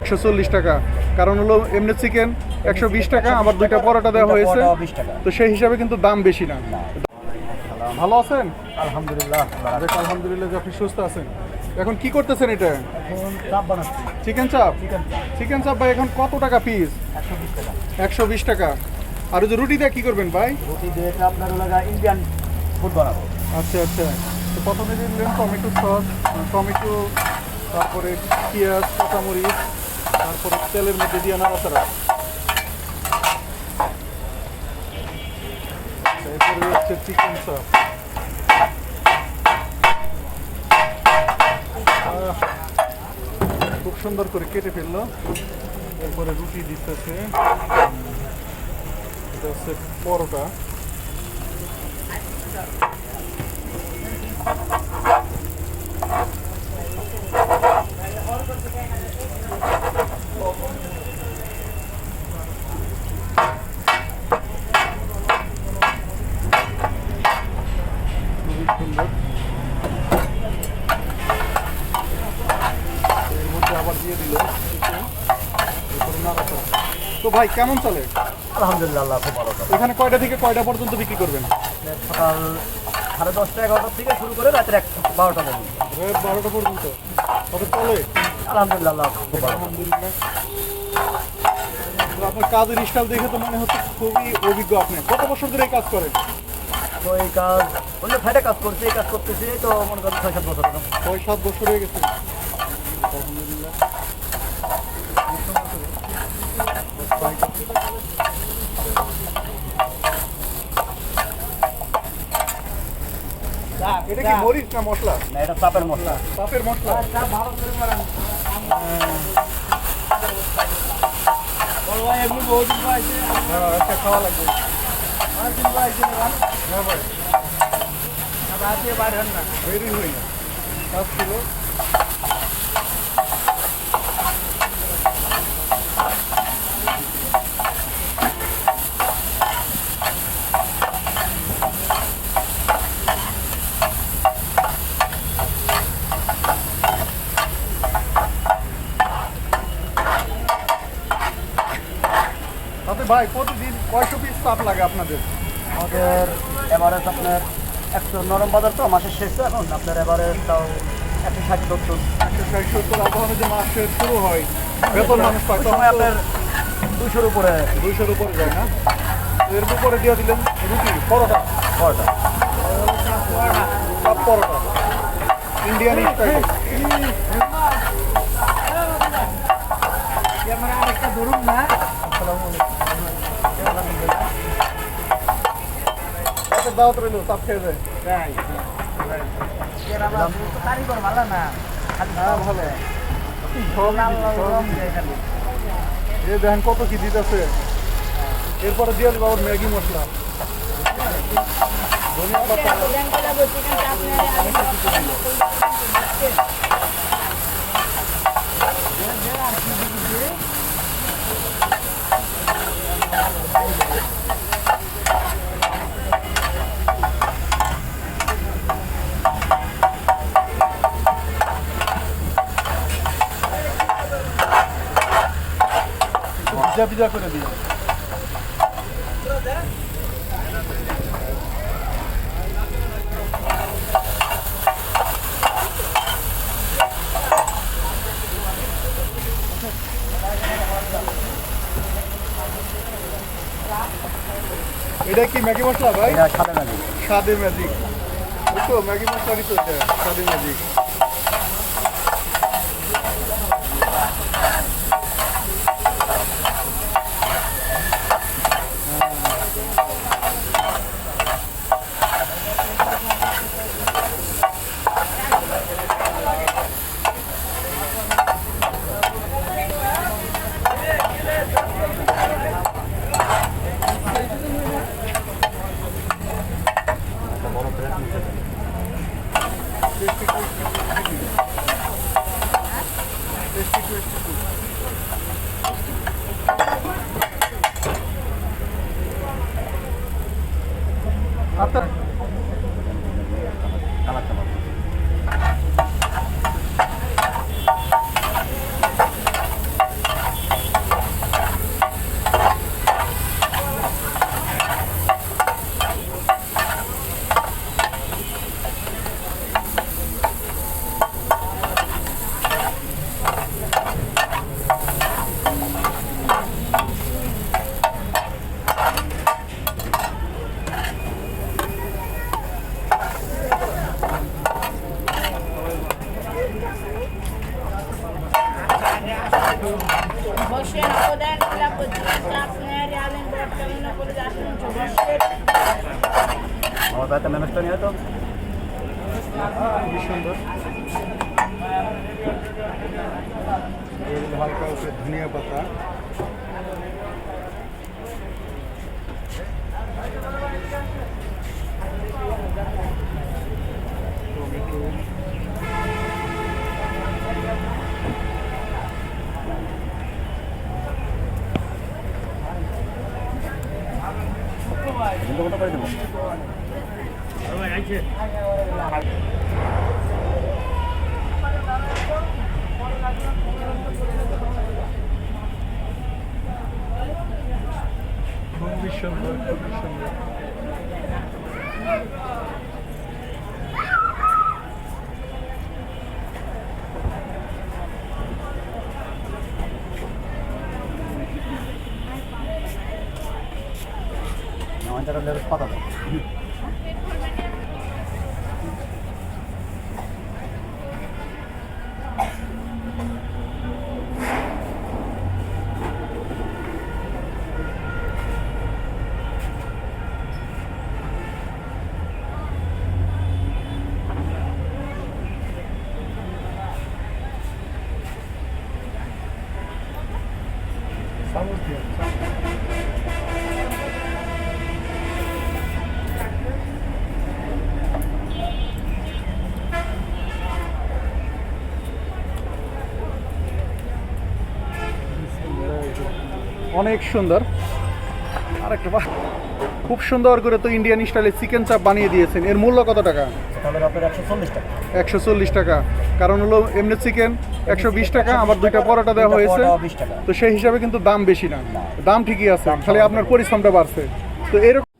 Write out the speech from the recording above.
একশো চল্লিশ টাকা। কারণ হলো এমনি চিকেন একশো বিশ টাকা আবার দুইটা পরোটা দেওয়া হয়েছে। তো সেই হিসাবে কিন্তু দাম বেশি না। ভালো আছেন? আলহামদুলিল্লাহ আলহামদুলিল্লাহ আপনি সুস্থ আছেন। এখন কি করতেছেন এটা? চাপ বানাচ্ছি। চিকেন চাপ? চিকেন চাপ। চিকেন চাপ ভাই এখন কত টাকা পিস একশো বিশ টাকা। একশো বিশ টাকা। আর ওই যে রুটি দিয়ে কি করবেন ভাই? রুটি দিয়ে এটা আপনার লাগা ইন্ডিয়ান ফুড বানাবো। আচ্ছা আচ্ছা। তো প্রথমে দিলেন টমেটো সস টমেটো তারপরে পেঁয়াজ কাঁচামরিচ তারপরে তেলের মধ্যে দিয়ে নাড়াচাড়া। এরপরে হচ্ছে চিকেন আহ, খুব সুন্দর করে কেটে ফেলল। এরপরে রুটি দিতেছে। এটা হচ্ছে পরোটা তো ভাই কেমন চলে? আলহামদুলিল্লাহ খুব ভালো এখানে কয়টা থেকে কয়টা পর্যন্ত বিক্রি করবেন? সকাল সাড়ে দশটা এগারোটা থেকে শুরু করে রাতের এক বারোটা পর্যন্ত। বারোটা পর্যন্ত? তবে চলে। আলহামদুলিল্লাহ খুব আলহামদুলিল্লাহ। আপনার কাজের স্টাইল দেখে তো মনে হচ্ছে খুবই অভিজ্ঞ আপনি। কত বছর ধরে এই কাজ করেন? তো এই কাজ অন্য সাইডে কাজ করছি এই কাজ করতেছি তো মনে করেন ছয় সাত বছর। ছয় সাত বছর হয়ে গেছে। আলহামদুলিল্লাহ। এটা কি মরিচ না মশলা? না এটা চাপের মশলা। পাপের মশলা। হ্যাঁ আচ্ছা খাওয়া লাগবে। হ্যাঁ ভাই। বেরই হই না। সব ছিল। ভাই প্রতিদিন কয়শো পিস চাপ লাগে আপনাদের আমাদের এভারেজ আপনার একশো নরম বাজার তো মাসের শেষ তো এখন আপনার এভারেজ তাও একশো ষাট সত্তর একশো ষাট সত্তর আবহাওয়া যে মাসের শুরু হয় বেতন মানুষ পায় তখন সময় আপনার দুশোর উপরে দুশোর উপরে যায় না এর উপরে দিয়ে দিলেন রুটি পরোটা পরোটা সব পরোটা ইন্ডিয়ান স্টাইল দাওয়াত রইল চাপ খেয়ে যায় হ্যাঁ ভালো দিছি। এ দেখেন কত কি দিতেছে। এরপরে দিয়ে দেবো ম্যাগি মশলা। ধনিয়া পাতা। করে দিই এটা কি ম্যাগি মশলা ভাই? সাদা ম্যাজিক তো ম্যাগি। তো এটা স্বাদে ম্যাজিক Thank you. আমার বাড়িতে মেমেজটা নিয়ে তো খুবই সুন্দর। হালকা ধনিয়া পাতা। টমেটো কিন্তু কত করে দেবো খুবই সুন্দর খুবই সুন্দর লেবুস পাতা অনেক সুন্দর। আরেকটা বাহ! খুব সুন্দর করে তো ইন্ডিয়ান স্টাইলে চিকেন চাপ বানিয়ে দিয়েছেন। এর মূল্য কত টাকা? একশো চল্লিশ টাকা। একশো চল্লিশ টাকা। কারণ হলো এমনি চিকেন একশো বিশ টাকা আমার দুইটা পরোটা দেওয়া হয়েছে। তো সেই হিসাবে কিন্তু দাম বেশি না। দাম ঠিকই আছে। খালি আপনার পরিশ্রমটা বাড়ছে। তো এরকম